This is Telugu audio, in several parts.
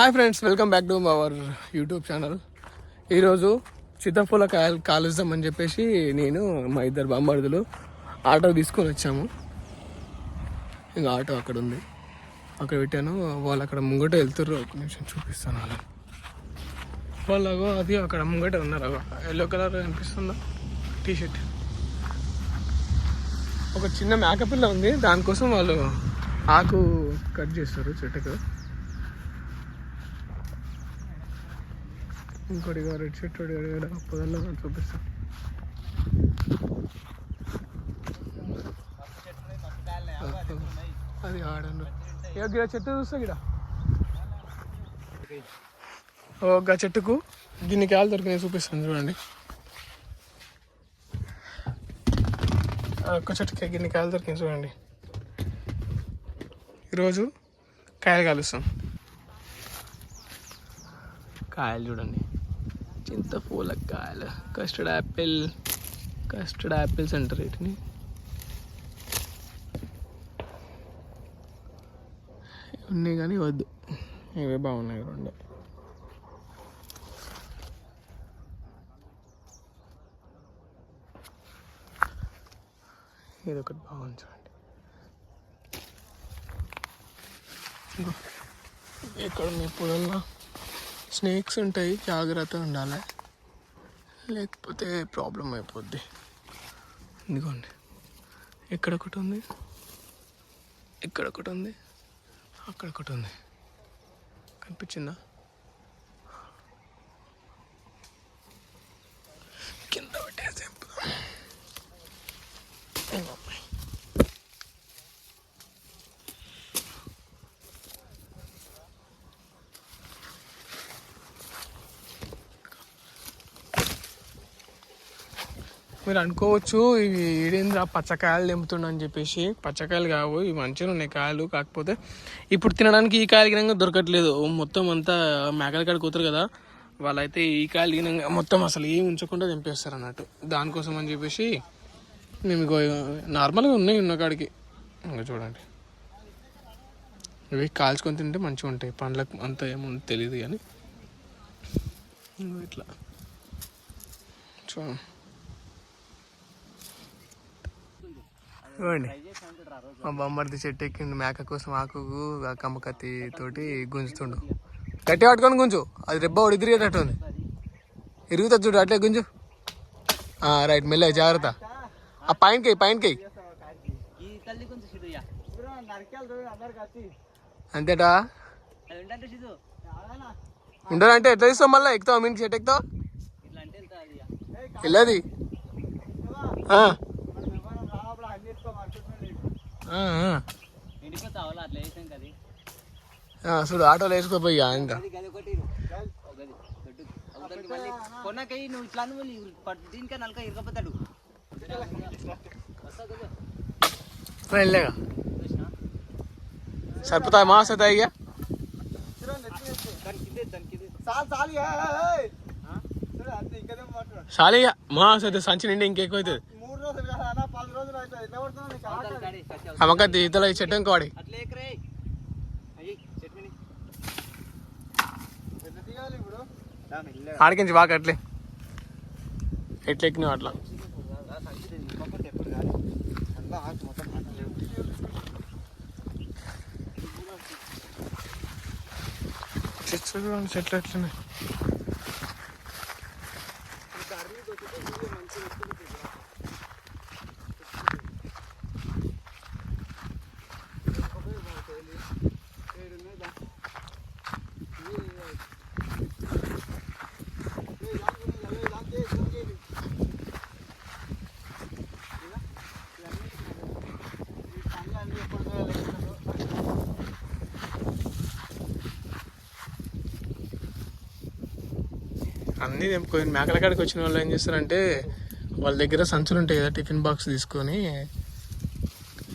Hi friends welcome back to our YouTube channel ఈరోజు సీతాఫల కాయలు కాలుస్తామని చెప్పేసి నేను మా ఇద్దరు బాంబర్దులు ఆటో తీసుకొని వచ్చాము. ఇంకా ఆటో అక్కడ ఉంది. అక్కడ పెట్టాను. వాళ్ళు అక్కడ ముంగట వెళ్తారు ఒక నిమిషం చూపిస్తాను వాళ్ళు వాళ్ళగో అది అక్కడ ముంగట ఉన్నారు. అగో ఎల్లో కలర్ కనిపిస్తుందా టీషర్ట్ ఒక చిన్న మేకపిల్ల ఉంది. దానికోసం వాళ్ళు ఆకు కట్ చేస్తారు చెట్టుకు. ఇంకోటి రెడ్ షర్ట్ అడిగాడు పొదల్లో చూపిస్తాను అది ఆడను ఇక గిడ చెట్టు చూస్తా గిడ. ఒక చెట్టుకు దీన్ని కాయలు దొరికినాయి చూపిస్తాను చూడండి. ఒక్క చెట్టుకి గిన్ని కాయలు దొరికినాయి చూడండి. ఈరోజు కాయలు కలుస్తాం. కాయలు చూడండి. ఇంత కాయలు కస్టర్డ్ యాపిల్ కస్టర్డ్ యాపిల్స్ అంటారు వీటిని ఉన్నాయి కానీ వద్దు. ఇవే బాగున్నాయి రెండు. ఇది ఒకటి బాగుంది చూడండి. ఇక్కడ మీ పొలంలో స్నేక్స్ ఉంటాయి జాగ్రత్త ఉండాలి. లేకపోతే ప్రాబ్లం అయిపోద్ది. ఎందుకోండి ఇక్కడ ఒకటి ఉంది. ఇక్కడ ఒకటి ఉంది. అక్కడ ఒకటి ఉంది. కనిపించిందా? మీరు అనుకోవచ్చు ఇవి ఏడేంద్రా పచ్చకాయలు తెంపుతుండని చెప్పేసి. పచ్చకాయలు కావు ఇవి మంచిగా ఉన్నాయి కాయలు కాకపోతే ఇప్పుడు తినడానికి ఈ కాయలు గినంగా దొరకట్లేదు. మొత్తం అంతా మేకల కాడ కూతురు కదా వాళ్ళైతే ఈ కాయలు గినంగా మొత్తం అసలు ఏమి ఉంచకుండా తెంపేస్తారు అన్నట్టు దానికోసం అని చెప్పేసి మేము నార్మల్గా ఉన్నాయి ఉన్న కాడికి. ఇంకా చూడండి. ఇవి కాల్చుకొని తింటే మంచిగా ఉంటాయి. పండ్లకు అంత ఏమో తెలియదు కానీ. ఇట్లా. చూడండి. చూడండి మా బొమ్మర్ది చెట్టు ఎక్కిండు మేక కోసం ఆకుకు కమ్మకత్తి తోటి గుంజుతుండు. గట్టి పట్టుకొని గుంజు. అది రెబ్బ ఒకటి తిరిగేటట్టు ఉంది ఇరుగుతుంది చూడు అట్లే గుంజు. ఆ, రైట్ మెల్ల జాగ్రత్త. ఆ పైనకి పైనకి. అంతేటా? ఉండదంటే ఎట్లా తీస్తావు మళ్ళీ? ఎక్కుతావు? మీకు చెట్టు ఎక్కుతావు. వెళ్ళది ఆ. ఆ, ఆ. ఎండిపోతా అవలా అట్లా వేసాం కదా ఆ, చూడు ఆటోలో వేసుకోపోయి ఇంకా కొనకై నువ్వు ఇట్లా దీనికే నలక ఇరకపోతాడు వెళ్ళేగా? సరిపోతాయి మా సతాయి ఇక. దానికి ఇదే దానికి ఇదే ఆ? చాలిగా మా సతే సంచి నిండి ఇంకెక్కువ అవుతుంది అమ్మక ఇతల చెట్టు ఇంకో వాడి అట్లే ఎక్కరే. అయ్యి చట్నీ ఆడికించి బాగా అట్లే. ఎట్లా ఎక్కినావు అట్లా? చెట్లు చూడండి చెట్లు ఎట్లున్నాయి. అన్నీ తెంపుకొని మేకల కాడికి వచ్చిన వాళ్ళు ఏం చేస్తారంటే వాళ్ళ దగ్గర సంచులు ఉంటాయి కదా టిఫిన్ బాక్స్ తీసుకొని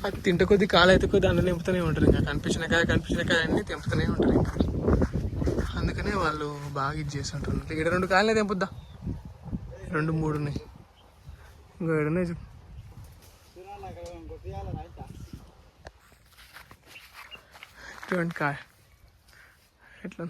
అది తింట కొద్ది కాలు అయితే కొద్ది అన్న నింపుతూనే ఉంటారు ఇంకా. కనిపించిన కాయ కనిపించిన కాయ అన్ని తెంపుతూనే ఉంటారు ఇంకా. అందుకనే వాళ్ళు బాగా ఇది చేస్తుంటారు. ఇక్కడ రెండు కాయలనే తెంపుద్దా? రెండు మూడు ఉన్నాయి. ఇంకో ఏడున్నాయి చెప్పు ఇటువంటి కాయ. ఎట్లా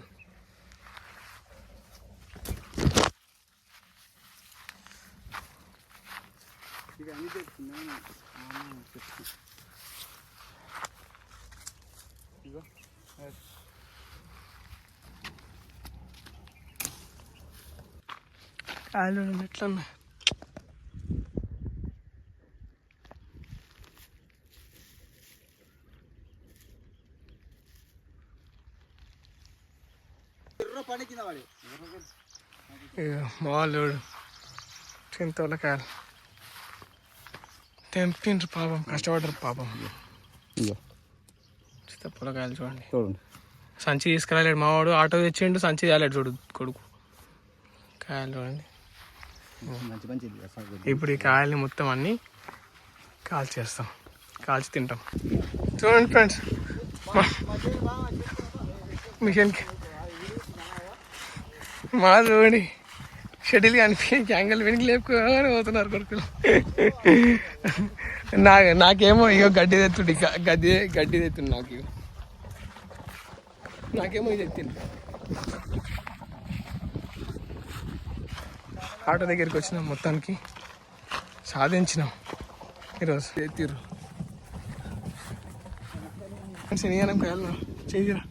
కాయలు ఎట్లన్నా పని కింద వాడి మావాళ్ళు చింతోళ్ళ కాయలు తెంపిండ్రు పాపం కష్టపడ్డారు పాపం. ఇగో. చింతపొల కాయలు చూడండి. చూడండి. సంచి తీసుకురాలేడు మావాడు ఆటో తెచ్చిండు సంచి తేలేడు చూడు కొడుకు. కాయలు చూడండి. ఇప్పుడు ఈ కాయల్ని మొత్తం అన్ని కాల్చి చేస్తాం. కాల్చి తింటాం. చూడండి ఫ్రెండ్స్. మిషన్కి మా చూడండి షటిల్ కనిపి యాంగిల్ వెనక్కి లేపుకొని పోతున్నారు కొడుకులు. నా నాకేమో ఇగో గడ్డి తెత్తుండి గడ్డి గడ్డి తెత్తుండి నాకు ఇగో. నాకేమో ఇది ఎత్తింది ఆటో దగ్గరికి వచ్చినాం మొత్తానికి. సాధించినాం. ఈరోజు ఎత్తిరు శనిగానం కాయాలి చేయరా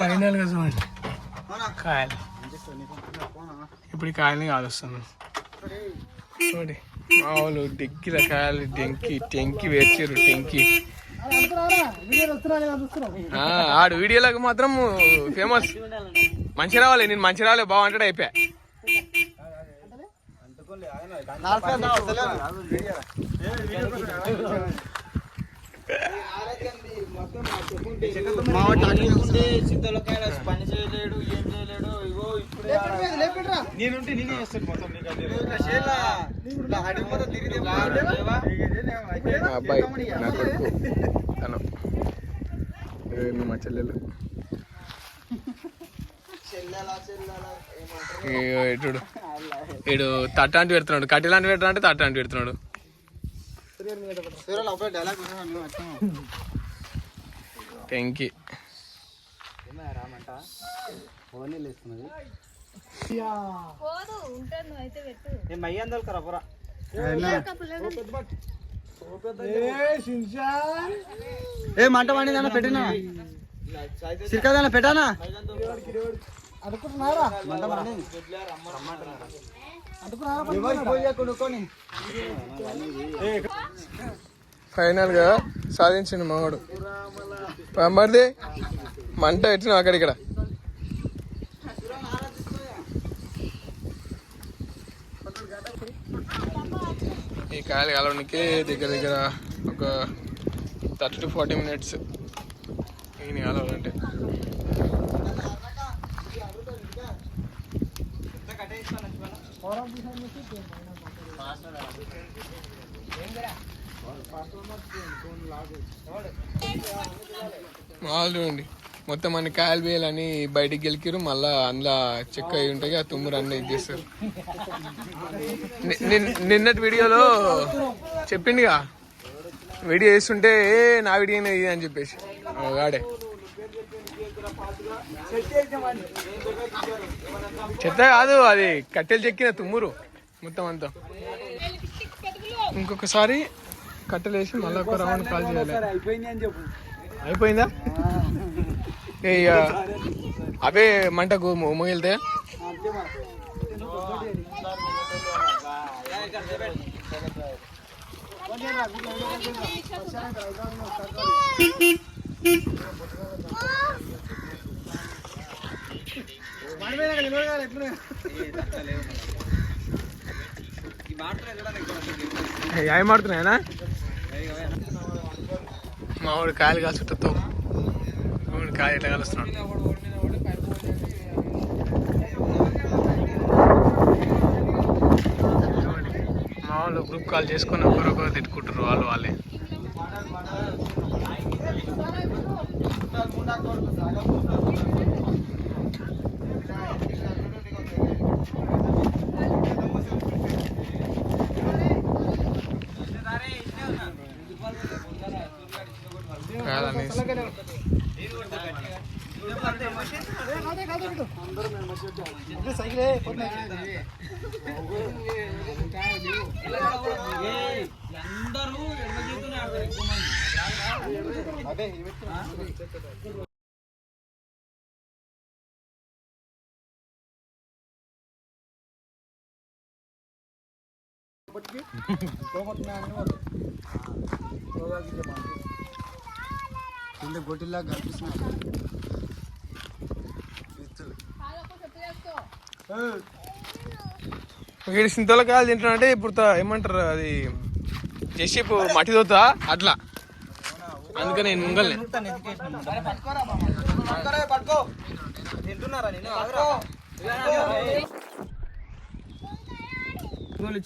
ఫైనల్గా చూడండి. కాయలు. ఇప్పుడు కాయల్ని కాలుస్తాను. చూడండి. మా వాళ్ళు డెక్కిల కాయలు డెంకి టెంకి వేర్చారు టెంకి. ఆ, ఆడు వీడియోలకు మాత్రం ఫేమస్ మంచి రావాలి నేను మంచి రావాలి బాగుంటాడు అయిపోయా. పని చేయలేడు ఏం చేయలేడు ఇగో ఇప్పుడే నేనుంటే నేనే చేస్తాను మొత్తం మా అబ్బాయి నా కొడుకు. తను. ఇవి మా చెల్లెలు. ఇగో ఇటుడు ఇడు తట్టాంటి పెడుతున్నాడు. కట్టెలాంటి పెడుతున్నా అంటే తట్టాంటి పెడుతున్నాడు. టెంకి అయితే పెట్టు. నేను మయ్య అందరు కరపురా ఏ మంట పండి దాన్ని పెట్టినా? సిరికాయ పెట్టానా? ఫైనల్గా సాధించిండు మావాడు. మరిది మంట పెట్టిన అక్కడిక్కడ. ఈ కాయలు కలవడానికి దగ్గర దగ్గర ఒక థర్టీ టు ఫార్టీ మినిట్స్. ఈయన కలవాలంటే. మామూలు చూడండి మొత్తం అన్ని కాయలు వేయాలని బయటికి గెలికిరు మళ్ళా అందులో చెక్క అయి ఉంటాయి ఆ తుమ్మురు అన్నీ ఇది చేస్తారు. నిన్నటి వీడియోలో చెప్పిండిగా. వీడియో వేస్తుంటే ఏ నా వీడియోనే ఇది అని చెప్పేసి. గాడే చెత్త కాదు అది కట్టెలు చెక్కిన తుమ్మురు మొత్తం అంతా. ఇంకొకసారి కట్టెలు వేసి మళ్ళీ ఒక రౌండ్ కాల్ చేయాలి. అయిపోయిందా? ఇక అవే మంటకు మొగిలితే ఏం మా వాడు కాయలు కాల్చుట్టతో వాడు కాయలు ఎట్లా కలుస్తున్నాడు? మా వాళ్ళు గ్రూప్ కాల్ చేసుకొని ఒకరొకరు తిట్టుకుంటారు వాళ్ళు వాళ్ళే. అందరూ ఎడమ చేతనే ఆడతారు ఎక్కువ మంది కింద గొట్టిలా కనిపిస్తున్నాయి వీడి సింతల కాయలు తింటున్నాడంటే ఇప్పుడు ఏమంటారు అది జస్ట్ ఇప్పుడు మట్టి తోతా అట్లా. అందుకని నేను ముంగల్ని తింటున్నారా నేను ఆగురా. గోలు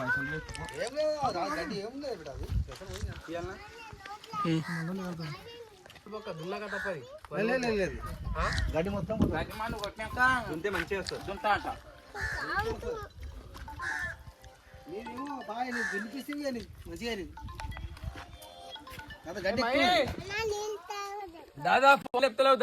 పైసలు గడ్డి మొత్తం దుంతే మంచిగా వస్తుంది దుంతా అంట బాగా వినిపిస్తుంది అని మంచిగా గడ్డి దాదాపు చెప్తలేవు